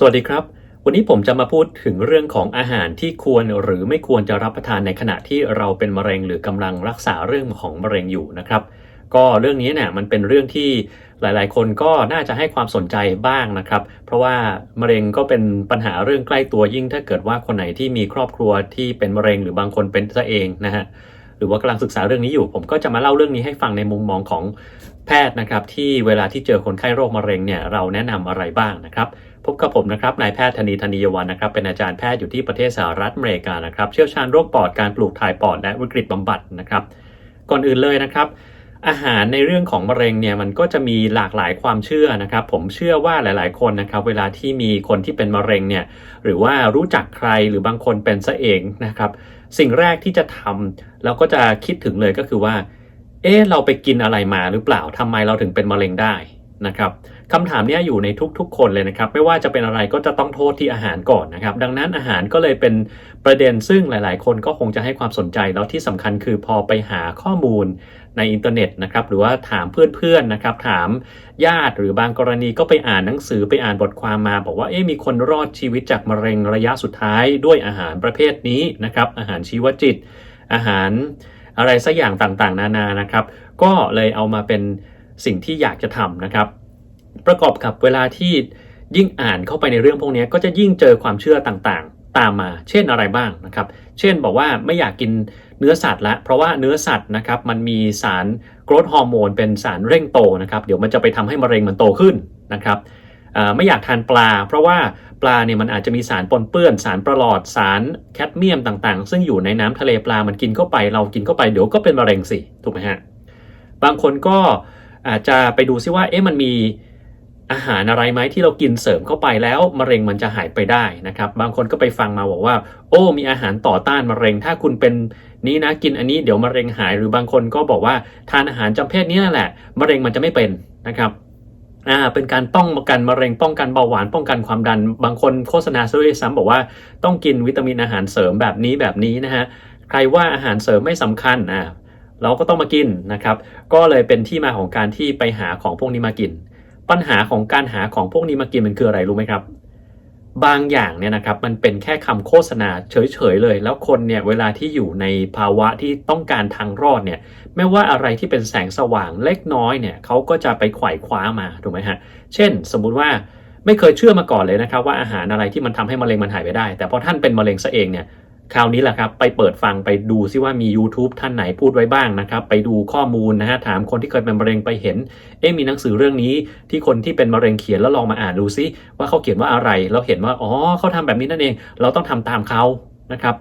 สวัสดีครับ วันนี้ผมจะมาพูดถึงเรื่องของอาหารที่ควรหรือไม่ควรจะรับประทานในขณะที่เราเป็นมะเร็งหรือกำลังรักษาเรื่องของมะเร็งอยู่นะครับ ก็เรื่องนี้เนี่ยมันเป็นเรื่องที่หลาย ๆ คนก็น่าจะให้ความสนใจบ้างนะครับ เพราะว่ามะเร็งก็เป็นปัญหาเรื่องใกล้ตัวยิ่ง ถ้าเกิดว่าคนไหนที่มีครอบครัวที่เป็นมะเร็งหรือบางคนเป็นซะเองนะฮะหรือว่ากำลังศึกษาเรื่องนี้อยู่ ผมก็จะมาเล่าเรื่องนี้ให้ฟังในมุมมองของแพทย์นะครับ ที่เวลาที่เจอคนไข้โรคมะเร็งเนี่ยเราแนะนำอะไรบ้างนะครับ พบกับผมนะครับนายแพทย์ธนีธนียวันนะครับเป็นอาจารย์แพทย์อยู่ที่ประเทศสหรัฐอเมริกานะครับเชี่ยวชาญโรคปอดการปลูกถ่ายปอดและวิกฤตบำบัดนะครับ ก่อนอื่นเลยนะครับ อาหารในเรื่องของมะเร็งเนี่ยมันก็จะมีหลากหลายความเชื่อนะครับ ผมเชื่อว่าหลาย ๆ คนนะครับ เวลาที่มีคนที่เป็นมะเร็งเนี่ยหรือว่ารู้จักใครหรือบางคนเป็นซะเองนะครับสิ่งแรกที่จะทำเราก็จะคิดถึงเลยก็คือว่า เอ๊ะเราไปกินอะไรมาหรือเปล่าทำไมเราถึงเป็นมะเร็งได้นะครับ คำถามนี้อยู่ในทุกๆ คนเลยนะครับ ไม่ว่าจะเป็นอะไรก็จะต้องโทษที่อาหารก่อนนะครับ ดังนั้นอาหารก็เลยเป็นประเด็นซึ่งหลาย ๆ คนก็คงจะให้ความสนใจแล้วที่สำคัญคือพอไปหาข้อมูลในอินเทอร์เน็ตนะครับ หรือว่าถามเพื่อน ๆ นะครับ ถามญาติหรือบางกรณีก็ไปอ่านหนังสือไปอ่านบทความมา บอกว่าเอ๊ะมีคนรอดชีวิตจากมะเร็งระยะสุดท้ายด้วยอาหารประเภทนี้นะครับ อาหารชีวจิต อาหารอะไรสักอย่างต่างๆ นานานะครับ ก็เลยเอามาเป็นสิ่งที่อยากจะทำนะครับ ประกอบกับเวลาที่ยิ่งอ่านเข้าไปในเรื่องพวกนี้ก็จะยิ่งเจอความเชื่อต่างๆ ตามมา เช่นอะไรบ้างนะครับ เช่นบอกว่าไม่อยากกินเนื้อสัตว์ละ เพราะว่าเนื้อสัตว์นะครับมันมีสารโกรทฮอร์โมนเป็นสารเร่งโตนะครับ เดี๋ยวมันจะไปทำให้มะเร็งมันโตขึ้นนะครับไม่อยากทานปลา เพราะว่าปลาเนี่ยมันอาจจะมีสารปนเปื้อน สารประหลอดสารแคดเมียมต่างๆ ซึ่งอยู่ในน้ำทะเลปลามันกินเข้าไป เรากินเข้าไปเดี๋ยวก็เป็นมะเร็งสิถูกไหมฮะบางคนก็อาจจะไปดูซิว่าเอ๊ะมันมี อาหารอะไรไหมที่เรากินเสริมเข้าไปแล้วมะเร็งมันจะหายไปได้นะครับ บางคนก็ไปฟังมาบอกว่า โอ้มีอาหารต่อต้านมะเร็ง ถ้าคุณเป็นนี้นะกินอันนี้เดี๋ยวมะเร็งหาย หรือบางคนก็บอกว่าทานอาหารจำเพศนี้นั่นแหละมะเร็งมันจะไม่เป็นนะครับอ่าเป็นการป้องกันมะเร็งป้องกันเบาหวานป้องกันความดัน บางคนโฆษณาซะด้วยซ้ำบอกว่าต้องกินวิตามินอาหารเสริมแบบนี้แบบนี้นะฮะใครว่าอาหารเสริมไม่สำคัญอ่าเราก็ต้องมากินนะครับ ก็เลยเป็นที่มาของการที่ไปหาของพวกนี้มากิน ปัญหาของการหาของพวกนี้มากินมันคืออะไรรู้ไหมครับ บางอย่างเนี่ยนะครับมันเป็นแค่คำโฆษณาเฉยๆเลย แล้วคนเนี่ยเวลาที่อยู่ในภาวะที่ต้องการทางรอดเนี่ยไม่ว่าอะไรที่เป็นแสงสว่างเล็กน้อยเนี่ยเขาก็จะไปไขว่คว้ามาถูกไหมฮะเช่น สมมุติว่าไม่เคยเชื่อมาก่อนเลยนะครับว่าอาหารอะไรที่มันทำให้มะเร็งมันหายไปได้ แต่พอท่านเป็นมะเร็งซะเองเนี่ย คราวนี้แหละครับ ไปเปิดฟังไปดูซิว่ามี YouTube ท่านไหนพูดไว้บ้างนะครับ ไปดูข้อมูลนะฮะถามคนที่เคยเป็นมะเร็งไปเห็น เอ๊ะมีหนังสือเรื่องนี้ที่คนที่เป็นมะเร็งเขียนแล้วลองมาอ่านดูซิว่าเขาเขียนว่าอะไร เราเห็นว่าอ๋อเขาทำแบบนี้นั่นเอง เราต้องทำตามเขานะครับ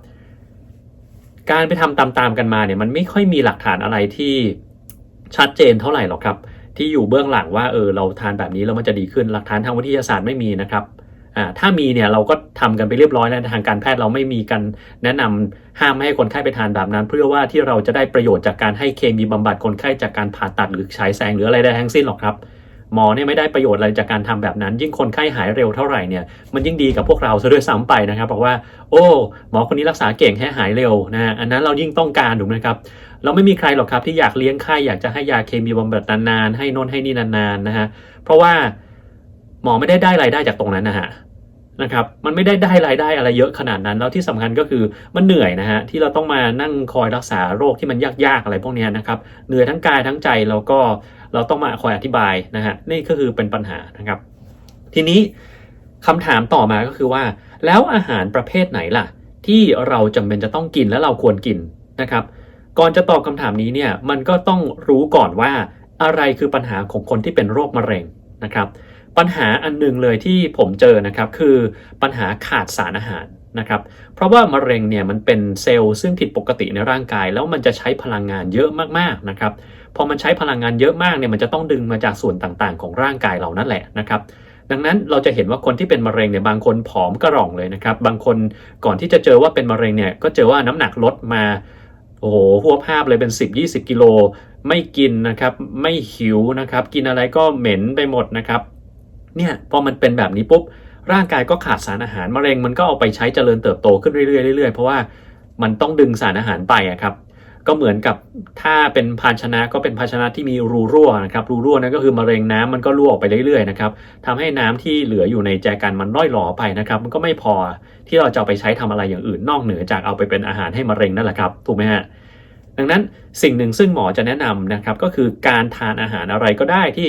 การไปทำตามๆกันมาเนี่ยมันไม่ค่อยมีหลักฐานอะไรที่ชัดเจนเท่าไหร่หรอกครับ ที่อยู่เบื้องหลังว่าเออเราทานแบบนี้แล้วมันจะดีขึ้นหลักฐานทางวิทยาศาสตร์ไม่มีนะครับ ถ้ามีเนี่ยเราก็ทำกันไปเรียบร้อยแล้วทางการแพทย์เราไม่มีกันแนะนำห้ามไม่ให้คนไข้ไปทานแบบนั้น เพื่อว่าที่เราจะได้ประโยชน์จากการให้เคมีบำบัดคนไข้จากการผ่าตัดหรือฉายแสงหรืออะไรใดทั้งสิ้นหรอกครับหมอเนี่ยไม่ได้ประโยชน์อะไรจากการทำแบบนั้น ยิ่งคนไข้หายเร็วเท่าไหร่เนี่ยมันยิ่งดีกับพวกเราซะด้วยซ้ำไปนะครับบอกว่า โอ้หมอคนนี้รักษาเก่งแค่หายเร็วนะอันนั้นเรายิ่งต้องการถูกไหมครับเราไม่มีใครหรอกครับที่อยากเลี้ยงไข้อยากจะให้ยาเคมีบำบัดนานๆให้นนให้นี่นานๆนะฮะเพราะว่าหมอไม่ได้ได้รายได้จากตรงนั้นนะฮะ นะครับมันไม่ได้ได้รายได้อะไรเยอะขนาดนั้น แล้วที่สำคัญก็คือมันเหนื่อยนะฮะที่เราต้องมานั่งคอยรักษาโรคที่มันยากๆอะไรพวกนี้นะครับเหนื่อยทั้งกายทั้งใจแล้วก็เราต้องมาคอยอธิบายนะฮะนี่ก็คือเป็นปัญหานะครับ ทีนี้คำถามต่อมาก็คือว่า แล้วอาหารประเภทไหนล่ะ ที่เราจำเป็นจะต้องกินและเราควรกินนะครับ ก่อนจะตอบคำถามนี้เนี่ยมันก็ต้องรู้ก่อนว่าอะไรคือปัญหาของคนที่เป็นโรคมะเร็งนะครับ ปัญหาอันหนึ่งเลยที่ผมเจอนะครับคือปัญหาขาดสารอาหารนะครับ เพราะว่ามะเร็งเนี่ยมันเป็นเซลล์ซึ่งผิดปกติในร่างกาย แล้วมันจะใช้พลังงานเยอะมากๆนะครับพอมันใช้พลังงานเยอะมากเนี่ยมันจะต้องดึงมาจากส่วนต่างๆ ของร่างกายเรานั่นแหละนะครับ ดังนั้นเราจะเห็นว่าคนที่เป็นมะเร็งเนี่ยบางคนผอมกระร่องเลยนะครับ บางคนก่อนที่จะเจอว่าเป็นมะเร็งเนี่ยก็เจอว่าน้ำหนักลดมาโอ้โหหัวภาพเลยเป็น 10-20 กิโล ไม่กินนะครับ ไม่หิวนะครับ กินอะไรก็เหม็นไปหมดนะครับ เนี่ยพอมันเป็นแบบนี้ปุ๊บร่างกายก็ขาดสารอาหารมะเร็งมันก็เอาไปใช้เจริญเติบโตขึ้นเรื่อยๆเรื่อยๆเพราะว่ามันต้องดึงสารอาหารไปครับ ก็เหมือนกับถ้าเป็นภาชนะก็เป็นภาชนะที่มีรูรั่วนะครับ รูรั่วนั่นก็คือมะเร็งน้ำมันก็รั่วออกไปเรื่อยๆนะครับทำให้น้ำที่เหลืออยู่ในแจกันมันร่อยหลอไปนะครับ มันก็ไม่พอที่เราจะไปใช้ทำอะไรอย่างอื่นนอกเหนือจากเอาไปเป็นอาหารให้มะเร็งนั่นแหละครับถูกไหมฮะดังนั้นสิ่งหนึ่งซึ่งหมอจะแนะนำนะครับก็คือการทานอาหารอะไรก็ได้ที่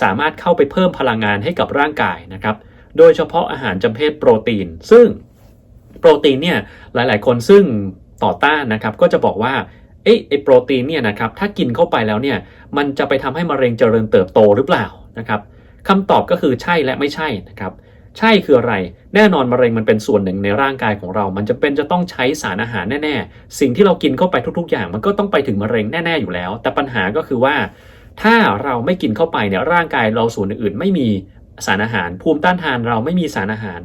สามารถเข้าไปเพิ่มพลังงานให้กับร่างกายนะครับ โดยเฉพาะอาหารจำเพศโปรตีน ซึ่งโปรตีนเนี่ยหลายๆ คนซึ่งต่อต้านนะครับก็จะบอกว่าเอ๊ะไอโปรตีนเนี่ยนะครับถ้ากินเข้าไปแล้วเนี่ยมันจะไปทำให้มะเร็งเจริญเติบโตหรือเปล่านะครับคำตอบก็คือใช่และไม่ใช่นะครับใช่คืออะไร แน่นอนมะเร็งมันเป็นส่วนหนึ่งในร่างกายของเรา มันจะเป็นจะต้องใช้สารอาหารแน่ ๆ สิ่งที่เรากินเข้าไปทุก ๆ อย่าง มันก็ต้องไปถึงมะเร็งแน่ ๆ อยู่แล้ว แต่ปัญหาก็คือว่า ถ้าเราไม่กินเข้าไปเนี่ยร่างกายเราส่วนอื่นไม่มีสารอาหาร ภูมิต้านทานเราไม่มีสารอาหาร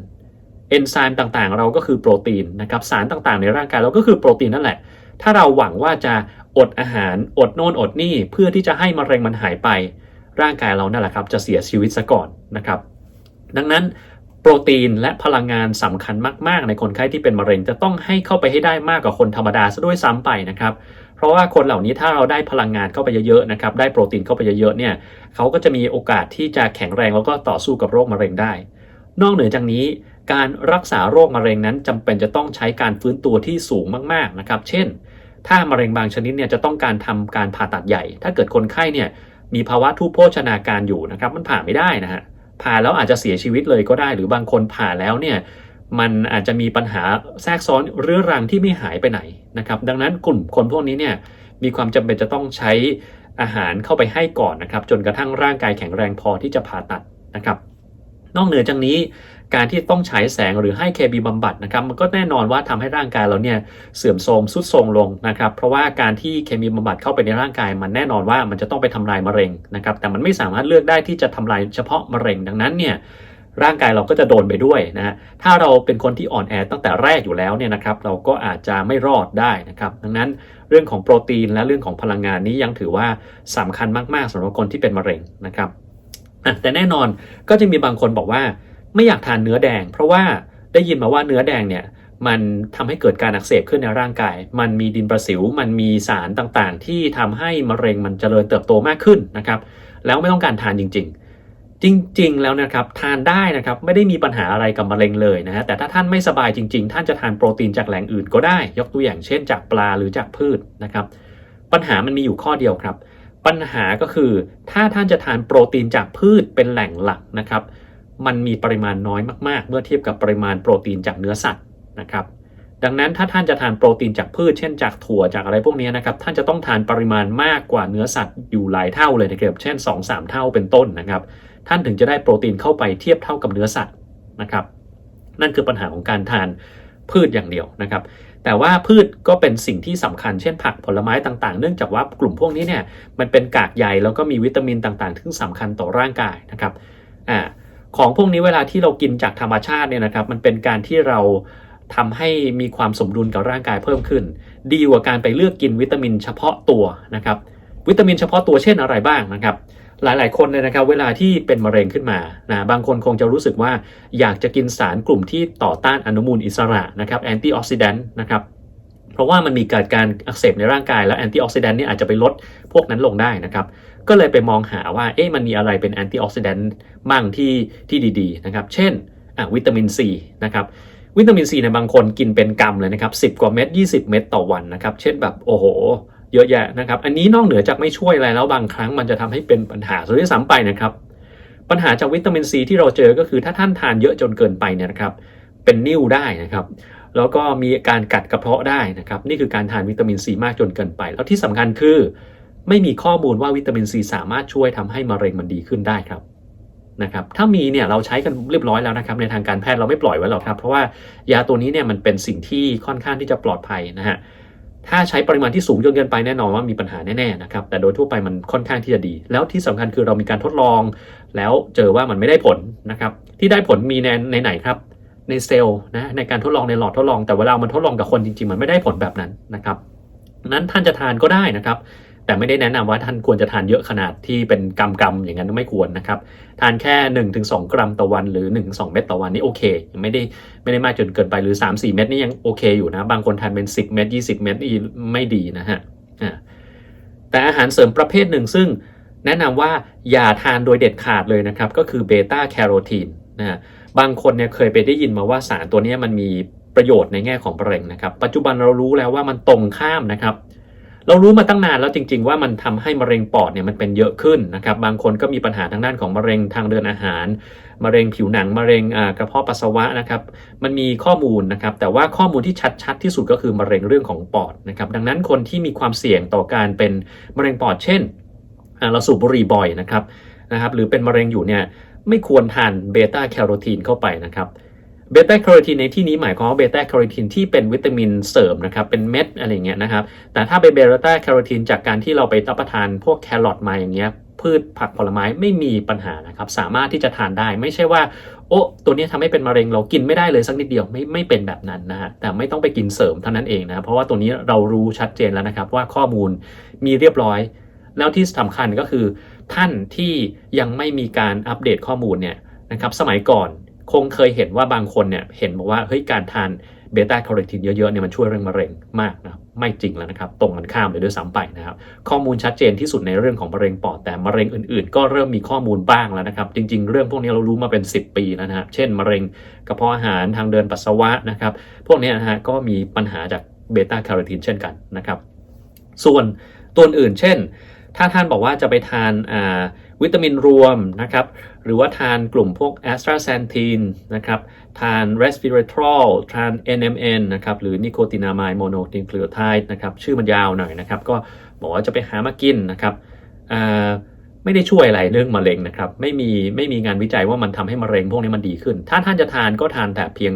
เอนไซม์ต่างๆ เราก็คือโปรตีนนะครับสารต่างๆ ในร่างกายเราก็คือโปรตีนนั่นแหละ ถ้าเราหวังว่าจะอดอาหารอดโน่นอดนี่เพื่อที่จะให้มะเร็งมันหายไป ร่างกายเรานั่นแหละครับจะเสียชีวิตซะก่อนนะครับ ดังนั้นโปรตีนและพลังงานสำคัญมาก ๆ ในคนไข้ที่เป็นมะเร็ง จะต้องให้เข้าไปให้ได้มากกว่าคนธรรมดาซะด้วยซ้ำไปนะครับ ราะว่าคนเหล่านี้ถ้าเราได้พลังงานเข้าไปเยอะๆนะครับได้โปรตีนเข้าไปเยอะๆเนี่ยเขาก็จะมีโอกาสที่จะแข็งแรงแล้วก็ต่อสู้กับโรคมะเร็งได้ นอกเหนือจากนี้การรักษาโรคมะเร็งนั้นจำเป็นจะต้องใช้การฟื้นตัวที่สูงมากๆนะครับ เช่น ถ้ามะเร็งบางชนิดเนี่ยจะต้องการทำการผ่าตัดใหญ่ ถ้าเกิดคนไข้เนี่ยมีภาวะทุพโภชนาการอยู่นะครับมันผ่าไม่ได้นะฮะผ่าแล้วอาจจะเสียชีวิตเลยก็ได้ หรือบางคนผ่าแล้วเนี่ย มันอาจจะมีปัญหาแทรกซ้อนเรื้อรังที่ไม่หายไปไหนนะครับ ดังนั้นกลุ่มคนพวกนี้เนี่ยมีความจำเป็นจะต้องใช้อาหารเข้าไปให้ก่อนนะครับ จนกระทั่งร่างกายแข็งแรงพอที่จะผ่าตัดนะครับ นอกเหนือจากนี้การที่ต้องฉายแสงหรือให้เคมีบำบัดนะครับมันก็แน่นอนว่าทำให้ร่างกายเราเนี่ยเสื่อมโทรมสุดโทรมลงนะครับ เพราะว่าการที่เคมีบำบัดเข้าไปในร่างกาย มันแน่นอนว่ามันจะต้องไปทำลายมะเร็งนะครับ แต่มันไม่สามารถเลือกได้ที่จะทำลายเฉพาะมะเร็งดังนั้นเนี่ย ร่างกายเราก็จะโดนไปด้วยนะฮะถ้าเราเป็นคนที่อ่อนแอตั้งแต่แรกอยู่แล้วเนี่ยนะครับ เราก็อาจจะไม่รอดได้นะครับ ดังนั้นเรื่องของโปรตีนและเรื่องของพลังงานนี้ยังถือว่าสำคัญมากๆสำหรับคนที่เป็นมะเร็งนะครับแต่แน่นอนก็จะมีบางคนบอกว่าไม่อยากทานเนื้อแดง เพราะว่าได้ยินมาว่าเนื้อแดงเนี่ยมันทำให้เกิดการอักเสบขึ้นในร่างกาย มันมีดินประสิว มันมีสารต่างๆ ที่ทำให้มะเร็งมันเจริญเติบโตมากขึ้นนะครับ แล้วไม่ต้องการทานจริง ๆ จริง ๆ แล้วนะครับทานได้นะครับไม่ได้มีปัญหาอะไรกับมะเร็งเลยนะฮะแต่ถ้าท่านไม่สบายจริง ๆ ท่านจะทานโปรตีนจากแหล่งอื่นก็ได้ ยกตัวอย่างเช่นจากปลาหรือจากพืชนะครับปัญหามันมีอยู่ข้อเดียวครับ ปัญหาก็คือถ้าท่านจะทานโปรตีนจากพืชเป็นแหล่งหลักนะครับมันมีปริมาณน้อยมาก ๆ เมื่อเทียบกับปริมาณโปรตีนจากเนื้อสัตว์นะครับดังนั้นถ้าท่านจะทานโปรตีนจากพืชเช่นจากถั่วจากอะไรพวกนี้นะครับท่านจะต้องทานปริมาณมากกว่าเนื้อสัตว์อยู่หลายเท่าเลยนะครับเช่น 2-3 เท่าเป็นต้นนะครับ ท่านถึงจะได้โปรตีนเข้าไปเทียบเท่ากับเนื้อสัตว์นะครับ นั่นคือปัญหาของการทานพืชอย่างเดียวนะครับ แต่ว่าพืชก็เป็นสิ่งที่สำคัญเช่นผักผลไม้ต่างๆ เนื่องจากว่ากลุ่มพวกนี้เนี่ยมันเป็นกากใยแล้วก็มีวิตามินต่างๆที่สำคัญต่อร่างกายนะครับอ่าของพวกนี้เวลาที่เรากินจากธรรมชาติเนี่ยนะครับมันเป็นการที่เราทำให้มีความสมดุลกับร่างกายเพิ่มขึ้น ดีกว่าการไปเลือกกินวิตามินเฉพาะตัวนะครับ วิตามินเฉพาะตัวเช่นอะไรบ้างนะครับ หลาย ๆ คนเลยนะครับ เวลาที่เป็นมะเร็งขึ้นมานะบางคนคงจะรู้สึกว่าอยากจะกินสารกลุ่มที่ต่อต้านอนุมูลอิสระนะครับแอนตี้ออกซิแดนต์นะครับเพราะว่ามันมีการการอักเสบในร่างกายแล้วแอนตี้ออกซิแดนต์นี่อาจจะไปลดพวกนั้นลงได้นะครับก็เลยไปมองหาว่าเอ๊ะมันมีอะไรเป็นแอนตี้ออกซิแดนต์มั่งที่ที่ดีๆนะครับเช่นวิตามินซีนะครับวิตามินซีในบางคนกินเป็นกำเลยนะครับ10 กว่าเม็ด20 เม็ดต่อวันนะครับเช่นแบบโอ้โห เยอะแยะนะครับ อันนี้นอกเหนือจากไม่ช่วยอะไรแล้วบางครั้งมันจะทำให้เป็นปัญหาซะด้วยซ้ำไปนะครับ ปัญหาจากวิตามินซีที่เราเจอก็คือถ้าท่านทานเยอะจนเกินไปเนี่ยนะครับ เป็นนิ่วได้นะครับ แล้วก็มีการกัดกระเพาะได้นะครับ นี่คือการทานวิตามินซีมากจนเกินไป แล้วที่สำคัญคือ ไม่มีข้อมูลว่าวิตามินซีสามารถช่วยทำให้มะเร็งมันดีขึ้นได้ครับนะครับถ้ามีเนี่ยเราใช้กันเรียบร้อยแล้วนะครับในทางการแพทย์เราไม่ปล่อยไว้หรอกครับ เพราะว่ายาตัวนี้เนี่ยมันเป็นสิ่งที่ค่อนข้างที่จะปลอดภัยนะฮะ ถ้าใช้ปริมาณที่สูงจนเกินไปแน่นอนว่ามีปัญหาแน่ๆนะครับแต่โดยทั่วไปมันค่อนข้างที่จะดี แล้วที่สำคัญคือเรามีการทดลอง แล้วเจอว่ามันไม่ได้ผลนะครับที่ได้ผลมีในในไหนครับในเซลล์นะในการทดลองในหลอดทดลองแต่เวลามันทดลองกับคนจริงๆ มันไม่ได้ผลแบบนั้นนะครับนั้นท่านจะทานก็ได้นะครับ แต่ไม่ได้แนะนำว่าท่านควรจะทานเยอะขนาดที่เป็นกำกำๆอย่างนั้นไม่ควรนะครับ ทานแค่ 1-2 กรัมต่อวันหรือ 1-2 เม็ดต่อวันนี่โอเคยังไม่ได้ไม่ได้มากจนเกินไปหรือ 3-4 เม็ดนี่ยังโอเคอยู่นะ บางคนทานเป็น 10 เม็ด20 เม็ดนี่ไม่ดีนะฮะแต่อาหารเสริมประเภทหนึ่งซึ่งแนะนำว่าอย่าทานโดยเด็ดขาดเลยนะครับ ก็คือเบต้าแคโรทีนนะบางคนเนี่ยเคยไปได้ยินมาว่าสารตัวนี้มันมีประโยชน์ในแง่ของมะเร็งนะครับ ปัจจุบันเรารู้แล้วว่ามันตรงข้ามนะครับ เรารู้มาตั้งนานแล้วจริง ๆ ว่ามันทำให้มะเร็งปอดเนี่ยมันเป็นเยอะขึ้นนะครับ บางคนก็มีปัญหาทางด้านของมะเร็งทางเดินอาหาร มะเร็งผิวหนัง มะเร็งกระเพาะปัสสาวะนะครับ มันมีข้อมูลนะครับ แต่ว่าข้อมูลที่ชัดๆที่สุดก็คือมะเร็งเรื่องของปอดนะครับ ดังนั้นคนที่มีความเสี่ยงต่อการเป็นมะเร็งปอด เช่น เราสูบบุหรี่บ่อยนะครับนะครับ หรือเป็นมะเร็งอยู่เนี่ยไม่ควรทานเบต้าแคโรทีนเข้าไปนะครับ เบต้าแคโรทีนในที่นี้หมายความว่าเบต้าแคโรทีนที่เป็นวิตามินเสริมนะครับเป็นเม็ดอะไรเงี้ยนะครับแต่ถ้าเป็นเบต้าแคโรทีนจากการที่เราไปรับประทานพวกแครอทมาอย่างเงี้ยพืชผักผลไม้ไม่มีปัญหานะครับสามารถที่จะทานได้ไม่ใช่ว่า โอ้ตัวนี้ทำให้เป็นมะเร็งเรากินไม่ได้เลยสักนิดเดียวไม่ไม่เป็นแบบนั้นนะฮะแต่ไม่ต้องไปกินเสริมเท่านั้นเองนะเพราะว่าตัวนี้เรารู้ชัดเจนแล้วนะครับว่าข้อมูลมีเรียบร้อย แล้วที่สำคัญก็คือ ท่านที่ยังไม่มีการอัปเดตข้อมูลเนี่ยนะครับสมัยก่อน คงเคยเห็นว่าบางคนเนี่ยเห็นบอกว่าเฮ้ยการทานเบต้าแคโรทีนเยอะๆเนี่ยมันช่วยเรื่องมะเร็งมากนะไม่จริงแล้วนะครับ ตรงกันข้ามเลยด้วยซ้ำไปนะครับ ข้อมูลชัดเจนที่สุดในเรื่องของมะเร็งปอดแต่มะเร็งอื่นๆ ก็เริ่มมีข้อมูลบ้างแล้วนะครับ จริง ๆ เรื่องพวกนี้เรารู้มาเป็น 10 ปีแล้วนะครับเช่น มะเร็งกระเพาะอาหารทางเดินปัสสาวะนะครับ พวกนี้นะฮะก็มีปัญหาจากเบต้าแคโรทีนเช่นกันนะครับ ส่วนตัวอื่นเช่น ถ้าท่านบอกว่าจะไปทานวิตามินรวมนะครับ หรือว่าทานกลุ่มพวกแอสตราเซนทีนนะครับ ทาน resveratrol ทาน NMN นะครับ หรือนิโคตินามายโมโนนิคลีโอไทด์นะครับ ชื่อมันยาวหน่อยนะครับ ก็บอกว่าจะไปหามากินนะครับไม่ได้ช่วยอะไรเรื่องมะเร็งนะครับ ไม่มีไม่มีงานวิจัยว่ามันทำให้มะเร็งพวกนี้มันดีขึ้น ถ้าท่านจะทานก็ทานแต่เพียง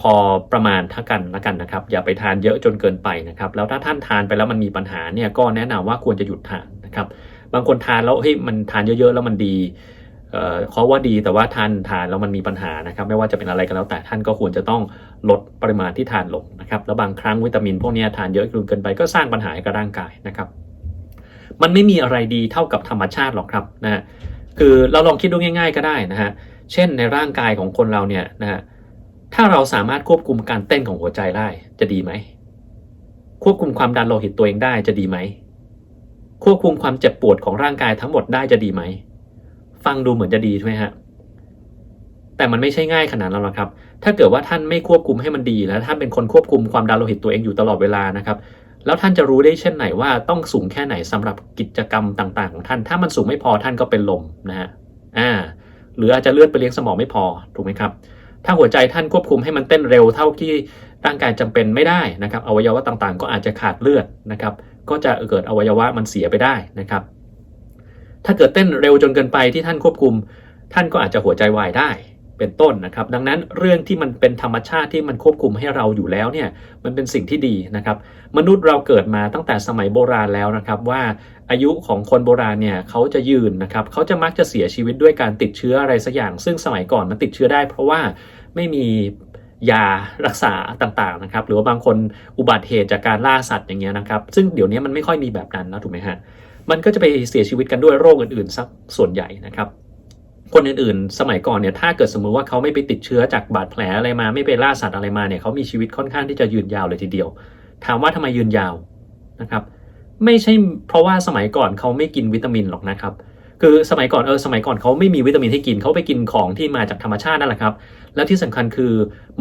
พอประมาณเท่ากันละกันนะครับ อย่าไปทานเยอะจนเกินไปนะครับ แล้วถ้าท่านทานไปแล้วมันมีปัญหาเนี่ยก็แนะนำว่าควรจะหยุดทานนะครับ บางคนทานแล้วเฮ้ยมันทานเยอะๆแล้วมันดี เขาว่าดีแต่ว่าทานทานแล้วมันมีปัญหานะครับ ไม่ว่าจะเป็นอะไรก็แล้วแต่ท่านก็ควรจะต้องลดปริมาณที่ทานลงนะครับแล้วบางครั้งวิตามินพวกนี้ทานเยอะจนเกินไปก็สร้างปัญหาให้กับร่างกายนะครับ มันไม่มีอะไรดีเท่ากับธรรมชาติหรอกครับนะฮะคือเราลองคิดดูง่าย ๆ ก็ได้นะฮะเช่นในร่างกายของคนเราเนี่ยนะฮะถ้าเราสามารถควบคุมการเต้นของหัวใจได้จะดีไหมควบคุมความดันโลหิตตัวเองได้จะดีไหมควบคุมความเจ็บปวดของร่างกายทั้งหมดได้จะดีไหม ฟังดูเหมือนจะดีใช่ไหมฮะแต่มันไม่ใช่ง่ายขนาดนั้นหรอกครับ ถ้าเกิดว่าท่านไม่ควบคุมให้มันดีแล้วท่านเป็นคนควบคุมความดันโลหิตตัวเองอยู่ตลอดเวลานะครับ แล้วท่านจะรู้ได้เช่นไหนว่าต้องสูงแค่ไหนสำหรับกิจกรรมต่างๆ ของท่าน ถ้ามันสูงไม่พอท่านก็เป็นลมนะฮะ อ่า หรืออาจจะเลือดไปเลี้ยงสมองไม่พอ ถูกไหมครับ ถ้าหัวใจท่านควบคุมให้มันเต้นเร็วเท่าที่ร่างกายจำเป็นไม่ได้นะครับ อวัยวะต่างๆ ก็อาจจะขาดเลือดนะครับ ก็จะเกิดอวัยวะมันเสียไปได้นะครับ ถ้าเกิดเต้นเร็วจนเกินไปที่ท่านควบคุม ท่านก็อาจจะหัวใจวายได้เป็นต้นนะครับ ดังนั้นเรื่องที่มันเป็นธรรมชาติที่มันควบคุมให้เราอยู่แล้วเนี่ยมันเป็นสิ่งที่ดีนะครับ มนุษย์เราเกิดมาตั้งแต่สมัยโบราณแล้วนะครับ ว่าอายุของคนโบราณเนี่ยเขาจะยืนนะครับเขาจะมักจะเสียชีวิตด้วยการติดเชื้ออะไรสักอย่าง ซึ่งสมัยก่อนมันติดเชื้อได้ เพราะว่าไม่มียารักษาต่างๆนะครับ หรือว่าบางคนอุบัติเหตุจากการล่าสัตว์อย่างเงี้ยนะครับ ซึ่งเดี๋ยวนี้มันไม่ค่อยมีแบบนั้นแล้วถูกไหมฮะ มันก็จะไปเสียชีวิตกันด้วยโรคอื่นๆสักส่วนใหญ่นะครับคนอื่นๆ สมัยก่อนเนี่ย ถ้าเกิดสมมุติว่าเขาไม่ไปติดเชื้อจากบาดแผลอะไรมา ไม่ไปล่าสัตว์อะไรมาเนี่ย เขามีชีวิตค่อนข้างที่จะยืนยาวเลยทีเดียว ถามว่าทำไมยืนยาวนะครับ ไม่ใช่เพราะว่าสมัยก่อนเขาไม่กินวิตามินหรอกนะครับ คือสมัยก่อนเออสมัยก่อนเขาไม่มีวิตามินให้กินเขาไปกินของที่มาจากธรรมชาตินั่นแหละครับ และที่สำคัญคือ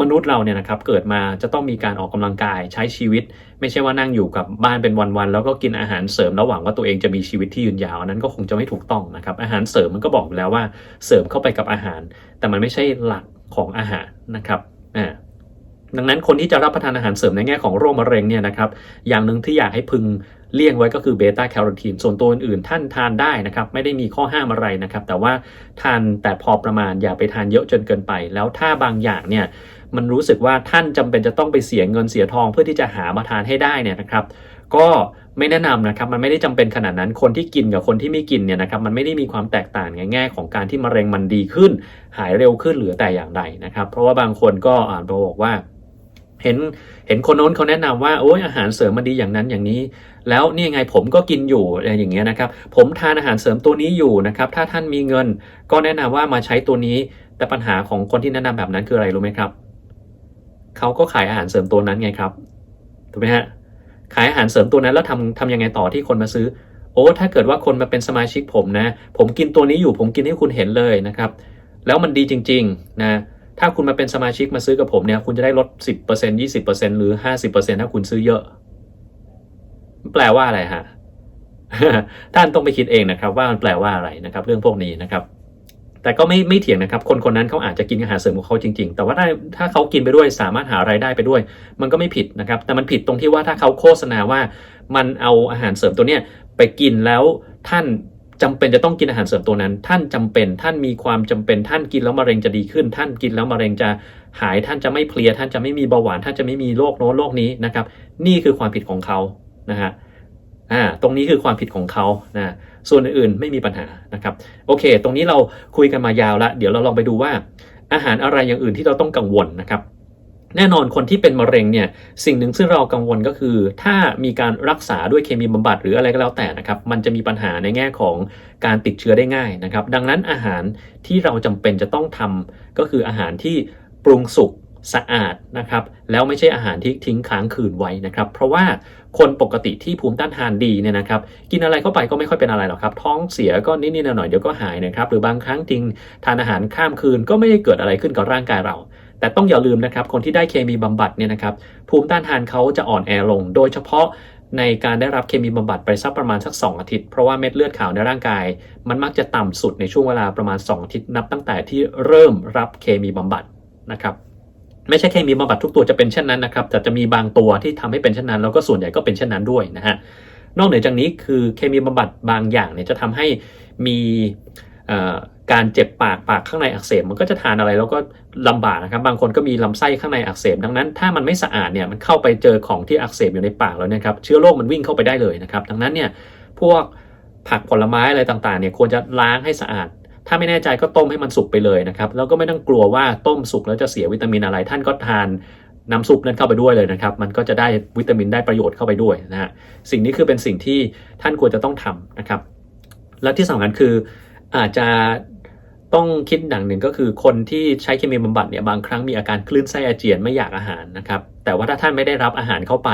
มนุษย์เราเนี่ยนะครับเกิดมาจะต้องมีการออกกำลังกายใช้ชีวิต ไม่ใช่ว่านั่งอยู่กับบ้านเป็นวันๆแล้วก็กินอาหารเสริมแล้วหวังว่าตัวเองจะมีชีวิตที่ยืนยาวนั้นก็คงจะไม่ถูกต้องนะครับอาหารเสริมมันก็บอกแล้วว่าเสริมเข้าไปกับอาหาร แต่มันไม่ใช่หลักของอาหารนะครับอ่า ดังนั้นคนที่จะรับประทานอาหารเสริมในแง่ของโรคมะเร็งเนี่ยนะครับอย่างหนึ่งที่อยากให้พึงเลี่ยงไว้ก็คือเบต้าแคโรทีนส่วนตัวอื่นๆท่านทานได้นะครับ ไม่ได้มีข้อห้ามอะไรนะครับ แต่ว่าทานแต่พอประมาณอย่าไปทานเยอะจนเกินไป แล้วถ้าบางอย่างเนี่ยมันรู้สึกว่าท่านจำเป็นจะต้องไปเสียเงินเสียทองเพื่อที่จะหามาทานให้ได้เนี่ยนะครับ ก็ไม่แนะนำนะครับ มันไม่ได้จำเป็นขนาดนั้น คนที่กินกับคนที่ไม่กินเนี่ยนะครับ มันไม่ได้มีความแตกต่างในแง่ของการที่มะเร็งมันดีขึ้น หายเร็วขึ้นหรือแต่อย่างใดนะครับ เพราะว่าบางคนก็อ่านบอกว่า เห็นเห็นคนโน้นเขาแนะนำว่าโอ้ยอาหารเสริมมันดีอย่างนั้นอย่างนี้ แล้วนี่ยังไงผมก็กินอยู่อะไรอย่างเงี้ยนะครับ ผมทานอาหารเสริมตัวนี้อยู่นะครับ ถ้าท่านมีเงิน ก็แนะนำว่ามาใช้ตัวนี้ แต่ปัญหาของคนที่แนะนำแบบนั้นคืออะไรรู้ไหมครับเขาก็ขายอาหารเสริมตัวนั้นไงครับถูกไหมฮะขายอาหารเสริมตัวนั้นแล้วทำทำยังไงต่อที่คนมาซื้อ โอ้ถ้าเกิดว่าคนมาเป็นสมาชิกผมนะ ผมกินตัวนี้อยู่ผมกินให้คุณเห็นเลยนะครับ แล้วมันดีจริง ๆ นะ ถ้าคุณมาเป็นสมาชิกมาซื้อกับผมเนี่ย คุณจะได้ลด 10% 20%หรือ 50%ถ้าคุณซื้อเยอะ แปลว่าอะไรฮะ ท่านต้องไปคิดเองนะครับ ว่ามันแปลว่าอะไรนะครับ เรื่องพวกนี้นะครับ แต่ก็ไม่ไม่เถียงนะครับ คนคนนั้นเขาอาจจะกินอาหารเสริมของเขาจริง ๆ แต่ว่าถ้าถ้าเขากินไปด้วยสามารถหารายได้ไปด้วย มันก็ไม่ผิดนะครับ แต่มันผิดตรงที่ว่าถ้าเขาโฆษณาว่า มันเอาอาหารเสริมตัวเนี้ยไปกินแล้วท่าน จำเป็นจะต้องกินอาหารเสริมตัวนั้น ท่านจำเป็นท่านมีความจำเป็นท่านกินแล้วมะเร็งจะดีขึ้น ท่านกินแล้วมะเร็งจะหายท่านจะไม่เพลียท่านจะไม่มีเบาหวานท่านจะไม่มีโรคโน้นโรคนี้นะครับ นี่คือความผิดของเขานะฮะอ่าตรงนี้คือความผิดของเขานะส่วนอื่นๆไม่มีปัญหานะครับ โอเค ตรงนี้เราคุยกันมายาวล้วเดี๋ยวเราลองไปดูว่าอาหารอะไรอย่างอื่นที่เราต้องกังวลนะครับ แน่นอนคนที่เป็นมะเร็งเนี่ยสิ่งหนึ่งที่เรากังวลก็คือ ถ้ามีการรักษาด้วยเคมีบำบัดหรืออะไรก็แล้วแต่นะครับมันจะมีปัญหาในแง่ของการติดเชื้อได้ง่ายนะครับ ดังนั้นอาหารที่เราจำเป็นจะต้องทำก็คืออาหารที่ปรุงสุกสะอาดนะครับแล้วไม่ใช่อาหารที่ทิ้งค้างคืนไว้นะครับ เพราะว่าคนปกติที่ภูมิต้านทานดีเนี่ยนะครับ กินอะไรเข้าไปก็ไม่ค่อยเป็นอะไรหรอกครับ ท้องเสียก็นิดๆหน่อยๆเดี๋ยวก็หายนะครับ หรือบางครั้งจริงทานอาหารข้ามคืนก็ไม่ได้เกิดอะไรขึ้นกับร่างกายเรา แต่ต้องอย่าลืมนะครับ คนที่ได้เคมีบำบัดเนี่ยนะครับ ภูมิต้านทานเขาจะอ่อนแอลง โดยเฉพาะในการได้รับเคมีบำบัดไปสักประมาณสัก 2 อาทิตย์ เพราะว่าเม็ดเลือดขาวในร่างกาย มันมักจะต่ำสุดในช่วงเวลาประมาณ 2 อาทิตย์นับตั้งแต่ที่เริ่มรับเคมีบำบัดนะครับไม่ใช่เคมีบำบัดทุกตัวจะเป็นเช่นนั้นนะครับแต่จะมีบางตัวที่ทำให้เป็นเช่นนั้น แล้วก็ส่วนใหญ่ก็เป็นเช่นนั้นด้วยนะฮะนอกเหนือจากนี้คือเคมีบำบัดบางอย่างเนี่ยจะทำให้มี การเจ็บปากปากข้างในอักเสบมันก็จะทานอะไรแล้วก็ลำบากนะครับ บางคนก็มีลำไส้ข้างในอักเสบดังนั้นถ้ามันไม่สะอาดเนี่ยมันเข้าไปเจอของที่อักเสบอยู่ในปากแล้วเนี่ยครับเชื้อโรคมันวิ่งเข้าไปได้เลยนะครับ ดังนั้นเนี่ยพวกผักผลไม้อะไรต่างๆเนี่ยควรจะล้างให้สะอาด ถ้าไม่แน่ใจก็ต้มให้มันสุกไปเลยนะครับแล้วก็ไม่ต้องกลัวว่าต้มสุกแล้วจะเสียวิตามินอะไร ท่านก็ทานน้ำซุปนั้นเข้าไปด้วยเลยนะครับ มันก็จะได้วิตามินได้ประโยชน์เข้าไปด้วยนะฮะสิ่งนี้คือเป็นสิ่งที่ท่านควรจะต้องทำนะครับ และที่สำคัญคืออาจจะ ต้องคิดอย่างหนึ่งก็คือคนที่ใช้เคมีบำบัดเนี่ยบางครั้งมีอาการคลื่นไส้อาเจียนไม่อยากอาหารนะครับ แต่ว่าถ้าท่านไม่ได้รับอาหารเข้าไป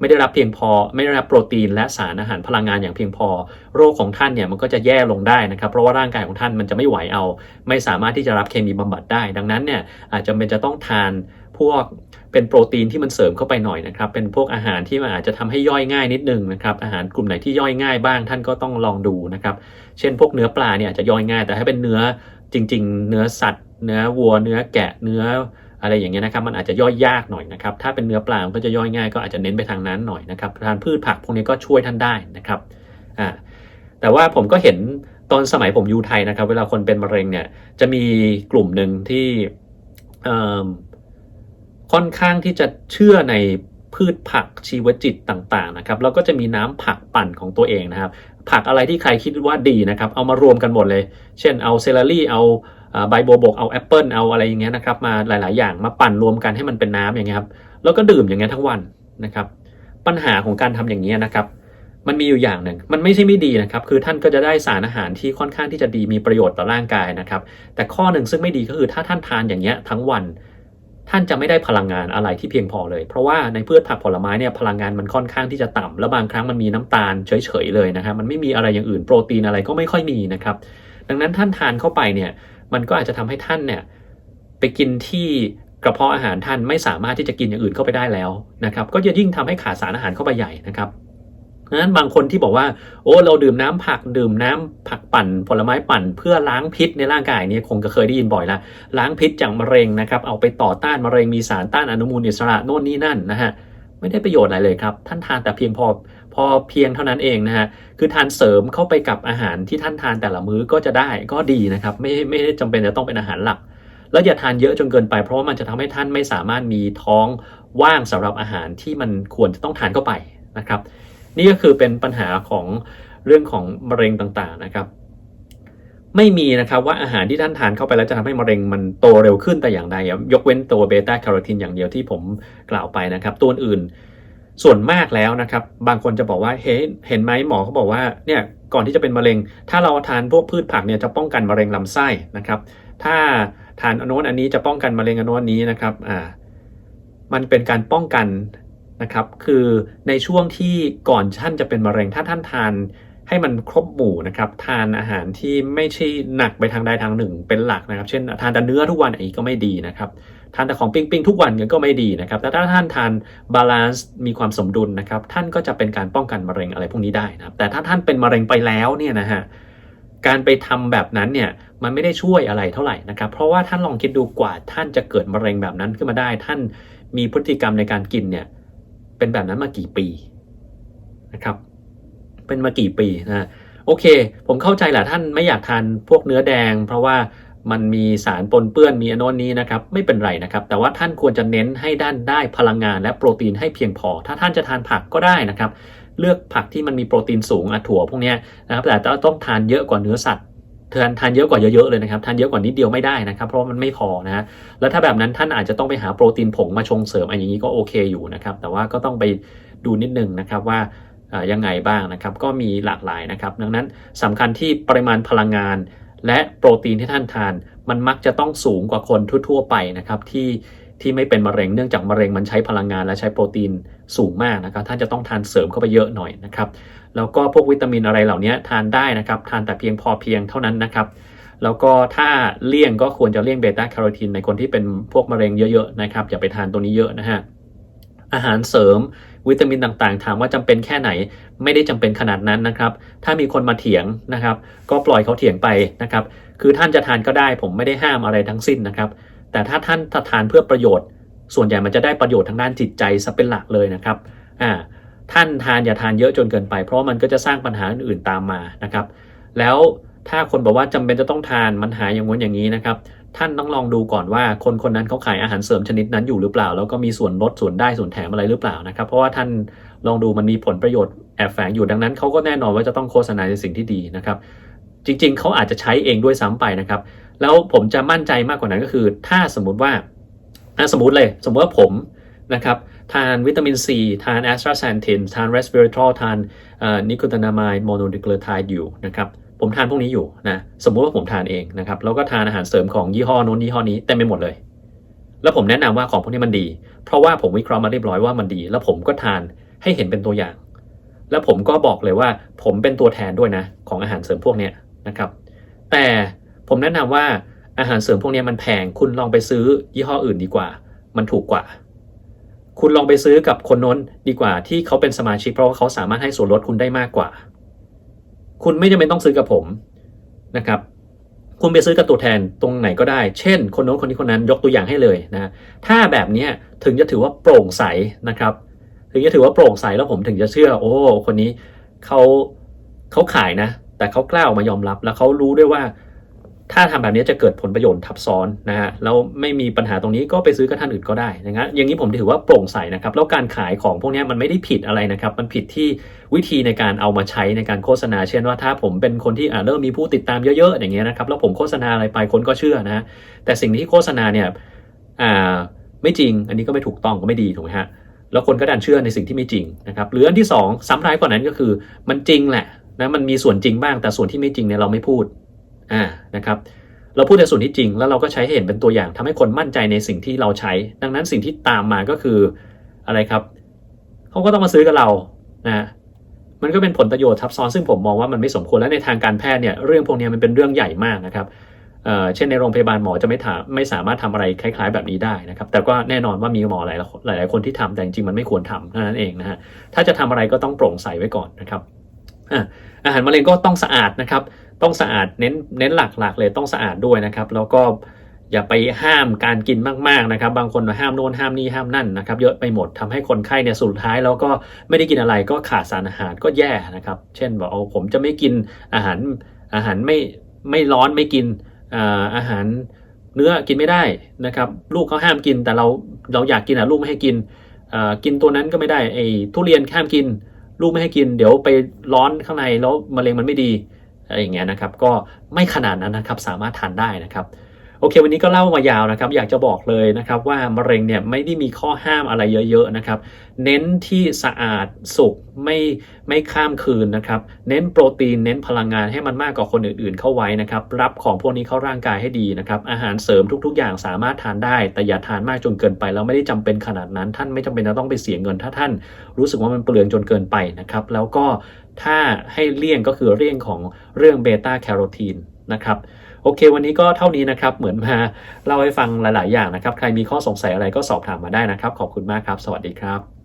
ไม่ได้รับเพียงพอ ไม่ได้รับโปรตีน และสารอาหารพลังงานอย่างเพียงพอ โรคของท่านเนี่ยมันก็จะแย่ลงได้นะครับเพราะว่าร่างกายของท่านมันจะไม่ไหวเอา ไม่สามารถที่จะรับเคมีบำบัดได้ ดังนั้นเนี่ยอาจจะเป็นจะต้องทาน พวกเป็นโปรตีนที่มันเสริมเข้าไปหน่อยนะครับ เป็นพวกอาหารที่มันอาจจะทำให้ย่อยง่ายนิดนึงนะครับ อาหารกลุ่มไหนที่ย่อยง่ายบ้างท่านก็ต้องลองดูนะครับ เช่นพวกเนื้อปลาเนี่ยอาจจะย่อยง่าย แต่ถ้าเป็นเนื้อจริง ๆ เนื้อสัตว์ เนื้อวัว เนื้อแกะ เนื้ออะไรอย่างเงี้ยนะครับ มันอาจจะย่อยยากหน่อยนะครับ ถ้าเป็นเนื้อปลา มันก็จะย่อยง่าย ก็อาจจะเน้นไปทางนั้นหน่อยนะครับ ทานพืชผักพวกนี้ก็ช่วยท่านได้นะครับ อ่า แต่ว่าผมก็เห็นตอนสมัยผมอยู่ไทยนะครับ เวลาคนเป็นมะเร็งเนี่ย จะมีกลุ่มหนึ่งที่ ค่อนข้างที่จะเชื่อในพืชผักชีวจิตต่างๆนะครับแล้วก็จะมีน้ำผักปั่นของตัวเองนะครับ ผักอะไรที่ใครคิดว่าดีนะครับเอามารวมกันหมดเลย เช่นเอาเซลลารี่เอาใบโบบกเอาแอปเปิลเอาอะไรอย่างเงี้ยนะครับมาหลาย ๆ อย่างมาปั่นรวมกันให้มันเป็นน้ำอย่างเงี้ยครับแล้วก็ดื่มอย่างเงี้ยทั้งวันนะครับ ปัญหาของการทำอย่างเงี้ยนะครับ มันมีอยู่อย่างหนึ่ง มันไม่ใช่ไม่ดีนะครับ คือท่านก็จะได้สารอาหารที่ค่อนข้างที่จะดีมีประโยชน์ต่อร่างกายนะครับ แต่ข้อหนึ่งซึ่งไม่ดีก็คือถ้าท่านทานอย่างเงี้ยทั้งวัน ท่านจะไม่ได้พลังงานอะไรที่เพียงพอเลย เพราะว่าในพืชผักผลไม้เนี่ยพลังงานมันค่อนข้างที่จะต่ำแล้วบางครั้งมันมีน้ำตาลเฉยๆเลยนะครับมันไม่มีอะไรอย่างอื่นโปรตีนอะไรก็ไม่ค่อยมีนะครับ ดังนั้นท่านทานเข้าไปเนี่ยมันก็อาจจะทำให้ท่านเนี่ยไปกินที่กระเพาะอาหารท่านไม่สามารถที่จะกินอย่างอื่นเข้าไปได้แล้วนะครับ ก็จะยิ่งทำให้ขาดสารอาหารเข้าไปใหญ่นะครับ ดังนั้นบางคนที่บอกว่า โอ้เราดื่มน้ำผักดื่มน้ำผักปั่น ผลไม้ปั่น เพื่อล้างพิษในร่างกายเนี่ยคงจะเคยได้ยินบ่อยละล้างพิษจากมะเร็งนะครับเอาไปต่อต้านมะเร็งมีสารต้านอนุมูลอิสระโน่นนี่นั่นนะฮะไม่ได้ประโยชน์อะไรเลยครับ ท่านทานแต่เพียงพอพอเพียงเท่านั้นเองนะฮะคือทานเสริมเข้าไปกับอาหารที่ท่านทานแต่ละมื้อก็จะได้ก็ดีนะครับ ไม่ไม่ได้จำเป็นจะต้องเป็นอาหารหลัก แล้วอย่าทานเยอะจนเกินไป เพราะว่ามันจะทำให้ท่านไม่สามารถมีท้องว่างสำหรับอาหารที่มันควรจะต้องทานเข้าไปนะครับ นี่ก็คือเป็นปัญหาของเรื่องของมะเร็งต่างๆนะครับ ไม่มีนะครับว่าอาหารที่ท่านทานเข้าไปแล้วจะทำให้มะเร็งมันโตเร็วขึ้นแต่อย่างใดยกเว้นตัวเบต้าแคโรทีนอย่างเดียวที่ผมกล่าวไปนะครับ ตัวอื่นส่วนมากแล้วนะครับ บางคนจะบอกว่าเฮ้เห็นไหมหมอเขาบอกว่าเนี่ยก่อนที่จะเป็นมะเร็ง ถ้าเราทานพวกพืชผักเนี่ยจะป้องกันมะเร็งลำไส้นะครับ ถ้าทานอนนอันนี้จะป้องกันมะเร็งอนนนี้นะครับอ่ามันเป็นการป้องกัน นะครับ คือในช่วงที่ก่อนท่านจะเป็นมะเร็งถ้าท่านทานให้มันครบหมู่นะครับทานอาหารที่ไม่ใช่หนักไปทางใดทางหนึ่งเป็นหลักนะครับ เช่น ทานแต่เนื้อทุกวันอันนี้ก็ไม่ดีนะครับทานแต่ของปิ้งๆทุกวันก็ไม่ดีนะครับแต่ถ้าท่านทานบาลานซ์มีความสมดุลนะครับท่านก็จะเป็นการป้องกันมะเร็งอะไรพวกนี้ได้นะครับแต่ถ้าท่านเป็นมะเร็งไปแล้วเนี่ยนะฮะการไปทำแบบนั้นเนี่ยมันไม่ได้ช่วยอะไรเท่าไหร่นะครับเพราะว่าท่านลองคิดดูกว่าท่านจะเกิดมะเร็งแบบนั้นขึ้นมาได้ ท่านมีพฤติกรรมในการกินเนี่ย เป็นแบบนั้นมากี่ปีนะครับ เป็นมากี่ปีนะโอเค ผมเข้าใจแหละท่านไม่อยากทานพวกเนื้อแดง เพราะว่ามันมีสารปนเปื้อนมีอนนนี้นะครับ ไม่เป็นไรนะครับ แต่ว่าท่านควรจะเน้นให้ด้านได้พลังงานและโปรตีนให้เพียงพอ ถ้าท่านจะทานผักก็ได้นะครับ เลือกผักที่มันมีโปรตีนสูงอะถั่วพวกเนี้ยนะครับแต่ต้องทานเยอะกว่าเนื้อสัตว์ ทานทานเยอะกว่าเยอะๆเลยนะครับทานเยอะกว่านิดเดียวไม่ได้นะครับ เพราะมันไม่พอนะฮะแล้วถ้าแบบนั้นท่านอาจจะต้องไปหาโปรตีนผงมาชงเสริมอะไรอย่างนี้ก็โอเคอยู่นะครับ แต่ว่าก็ต้องไปดูนิดนึงนะครับว่ายังไงบ้างนะครับ ก็มีหลากหลายนะครับ ดังนั้นสำคัญที่ปริมาณพลังงาน และโปรตีนที่ท่านทาน มันมักจะต้องสูงกว่าคนทั่ว ๆ ไปนะครับที่ที่ไม่เป็นมะเร็งเนื่องจากมะเร็งมันใช้พลังงานและใช้โปรตีนสูงมากนะครับ ท่านจะต้องทานเสริมเข้าไปเยอะหน่อยนะครับ แล้วก็พวกวิตามินอะไรเหล่านี้ทานได้นะครับ ทานแต่เพียงพอเพียงเท่านั้นนะครับ แล้วก็ถ้าเลี่ยงก็ควรจะเลี่ยงเบต้าแคโรทีนในคนที่เป็นพวกมะเร็งเยอะๆนะครับอย่าไปทานตัวนี้เยอะนะฮะอาหารเสริมวิตามินต่างๆ ถามว่าจำเป็นแค่ไหน ไม่ได้จำเป็นขนาดนั้นนะครับ ถ้ามีคนมาเถียงนะครับ ก็ปล่อยเขาเถียงไปนะครับ คือท่านจะทานก็ได้ ผมไม่ได้ห้ามอะไรทั้งสิ้นนะครับ แต่ถ้าท่านทานเพื่อประโยชน์ ส่วนใหญ่มันจะได้ประโยชน์ทางด้านจิตใจซะเป็นหลักเลยนะครับอ่า ท่านทานอย่าทานเยอะจนเกินไป เพราะมันก็จะสร้างปัญหาอื่นๆตามมานะครับ แล้วถ้าคนบอกว่าจำเป็นจะต้องทานมันหายอย่างง้นอย่างนี้นะครับ ท่านต้องลองดูก่อนว่าคนคนนั้นเขาขายอาหารเสริมชนิดนั้นอยู่หรือเปล่า แล้วก็มีส่วนลดส่วนได้ส่วนแถมอะไรหรือเปล่านะครับ เพราะว่าท่านลองดูมันมีผลประโยชน์แอบแฝงอยู่ดังนั้นเขาก็แน่นอนว่าจะต้องโฆษณาในสิ่งที่ดีนะครับ จริง ๆเขาอาจจะใช้เองด้วยซ้ำไปนะครับ แล้วผมจะมั่นใจมากกว่านั้นก็คือ ถ้าสมมุติว่าสมมติเลย สมมติว่าผมนะครับ ทานวิตามินซีทานแอสตราแซนทินทานเรสเวอร์ทรอลทานนิโคตานามายโมโนนิโคลไทด์อยู่นะครับผมทานพวกนี้อยู่นะสมมุติว่าผมทานเองนะครับแล้วก็ทานอาหารเสริมของยี่ห้อนู้นยี่ห้อนี้เต็มไปหมดเลย แล้วผมแนะนำว่าของพวกนี้มันดี เพราะว่าผมวิเคราะห์มาเรียบร้อยว่ามันดี แล้วผมก็ทานให้เห็นเป็นตัวอย่าง แล้วผมก็บอกเลยว่าผมเป็นตัวแทนด้วยนะของอาหารเสริมพวกนี้นะครับ แต่ผมแนะนำว่าอาหารเสริมพวกนี้มันแพงคุณลองไปซื้อยี่ห้ออื่นดีกว่า มันถูกกว่า คุณลองไปซื้อกับคนน้นดีกว่าที่เขาเป็นสมาชิก เพราะว่าเขาสามารถให้ส่วนลดคุณได้มากกว่า คุณไม่จำเป็นต้องซื้อกับผมนะครับ คุณไปซื้อกับตัวแทนตรงไหนก็ได้ เช่น คนโน้นคนนี้คนนั้นยกตัวอย่างให้เลยนะ ถ้าแบบนี้ถึงจะถือว่าโปร่งใสนะครับ ถึงจะถือว่าโปร่งใสแล้วผมถึงจะเชื่อ โอ้ คนนี้เขาเขาขายนะ แต่เขากล้าออกมายอมรับ แล้วเขารู้ด้วยว่า ถ้าทำแบบนี้จะเกิดผลประโยชน์ทับซ้อนนะฮะแล้วไม่มีปัญหาตรงนี้ก็ไปซื้อกับท่านอื่นก็ได้นะครับอย่างนี้ผมถือว่าโปร่งใสนะครับแล้วการขายของพวกนี้มันไม่ได้ผิดอะไรนะครับ มันผิดที่วิธีในการเอามาใช้ในการโฆษณา เช่นว่าถ้าผมเป็นคนที่เริ่มมีผู้ติดตามเยอะๆอย่างเงี้ยนะครับแล้วผมโฆษณาอะไรไปคนก็เชื่อนะแต่สิ่งที่โฆษณาเนี่ยอ่าไม่จริงอันนี้ก็ไม่ถูกต้องก็ไม่ดีถูกไหมฮะแล้วคนก็ดันเชื่อในสิ่งที่ไม่จริงนะครับหรืออันที่สองซ้ำร้ายกว่านั้นก็คือมันจริงแหละนะมันมีส่วนจริงบ้างแต่ส่วนที่ไม่จริงเนี่ยเราไม่พูด อ่านะครับเราพูดแต่ส่วนที่จริง แล้วเราก็ใช้ใเห็นเป็นตัวอย่างทำให้คนมั่นใจในสิ่งที่เราใช้ ดังนั้นสิ่งที่ตามมาก็คืออะไรครับเขาก็ต้องมาซื้อกับเรานะมันก็เป็นผลประโยชน์ทับซ้อนซึ่งผมมองว่ามันไม่สมควรและในทางการแพทย์เนี่ยเรื่องพวกนี้มันเป็นเรื่องใหญ่มากนะครับเเช่นในโรงพยาบาลหมอจะไม่ถามไม่สามารถทำอะไรคล้าย ๆ แบบนี้ได้นะครับ แต่ก็แน่นอนว่ามีหมอหลายหลายคนที่ทำแต่จริงๆมันไม่ควรทำนั้นเองนะฮะถ้าจะทำอะไรก็ต้องโปร่งใสไว้ก่อนนะครับอะอาหารมะเร็งก็ต้องสะอาดนะครับ ต้องสะอาดเน้นเน้นหลักๆ เลยต้องสะอาดด้วยนะครับ แล้วก็อย่าไปห้ามการกินมากๆนะครับ บางคนห้ามโน่นห้ามนี่ห้ามนั่นนะครับ เยอะไปหมดทำให้คนไข้เนี่ยสุดท้ายแล้วก็ไม่ได้กินอะไรก็ขาดสารอาหารก็แย่นะครับ เช่นบอกเอาผมจะไม่กินอาหารอาหารไม่ไม่ร้อนไม่กินอาหารเนื้อกินไม่ได้นะครับ ลูกเขาห้ามกินแต่เราเราอยากกินอะลูกไม่ให้กินกินตัวนั้นก็ไม่ได้ไอ้ทุเรียนห้ามกิน ลูกไม่ให้กิน เดี๋ยวไปร้อนข้างในแล้วมะเร็งมันไม่ดี อะไรอย่างเงี้ยนะครับ ก็ไม่ขนาดนั้นนะครับสามารถทานได้นะครับ โอเค วันนี้ก็เล่ามายาวนะครับ อยากจะบอกเลยนะครับว่ามะเร็งเนี่ยไม่ได้มีข้อห้ามอะไรเยอะ ๆนะครับ เน้นที่สะอาดสุกไม่ไม่ข้ามคืนนะครับ เน้นโปรตีนเน้นพลังงานให้มันมากกว่าคนอื่นๆ เข้าไว้นะครับ รับของพวกนี้เข้าร่างกายให้ดีนะครับ อาหารเสริมทุก ๆ อย่างสามารถทานได้ แต่อย่าทานมากจนเกินไปแล้วไม่ได้จำเป็นขนาดนั้น ท่านไม่จำเป็นจะต้องไปเสียเงิน ถ้าท่านรู้สึกว่ามันเปลืองจนเกินไปนะครับ แล้วก็ถ้าให้เลี่ยงก็คือเลี่ยงของเรื่องเบต้าแคโรทีนนะครับ โอเค วันนี้ก็เท่านี้นะครับ เหมือนมาเล่าให้ฟังหลาย ๆ อย่างนะครับ ใครมีข้อสงสัยอะไรก็สอบถามมาได้นะครับ ขอบคุณมากครับ สวัสดีครับ